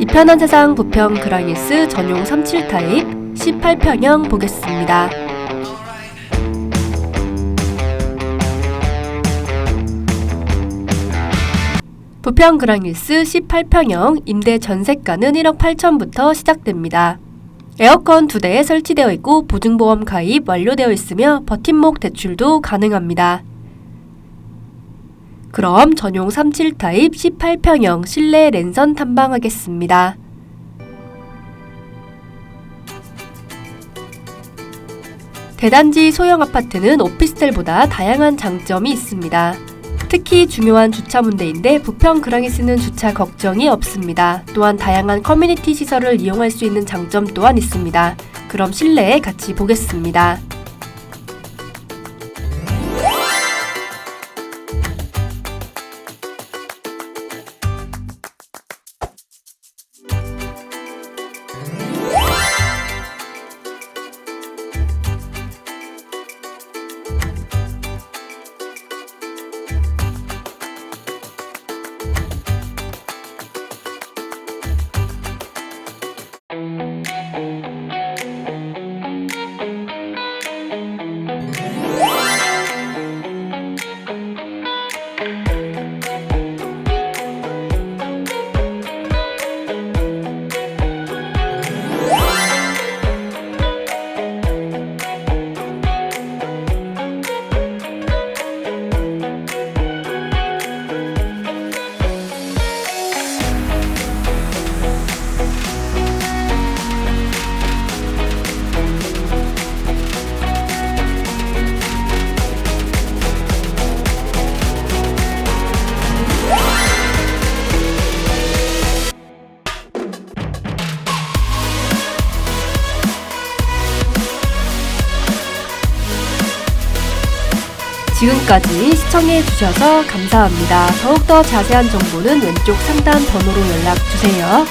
이 편한 세상 부평 그라이스 전용 37 타입 18평형 보겠습니다. 부평 그랑일스 18평형 임대 전세가는 1억 8천부터 시작됩니다. 에어컨 2대에 설치되어 있고 보증보험 가입 완료되어 있으며 버팀목 대출도 가능합니다. 그럼 전용 37 타입 18평형 실내 랜선 탐방하겠습니다. 대단지 소형 아파트는 오피스텔보다 다양한 장점이 있습니다. 특히 중요한 주차 문제인데 부평 그랑이 쓰는 주차 걱정이 없습니다. 또한 다양한 커뮤니티 시설을 이용할 수 있는 장점 또한 있습니다. 그럼 실내에 같이 보겠습니다. 지금까지 시청해 주셔서 감사합니다. 더욱더 자세한 정보는 왼쪽 상단 번호로 연락 주세요.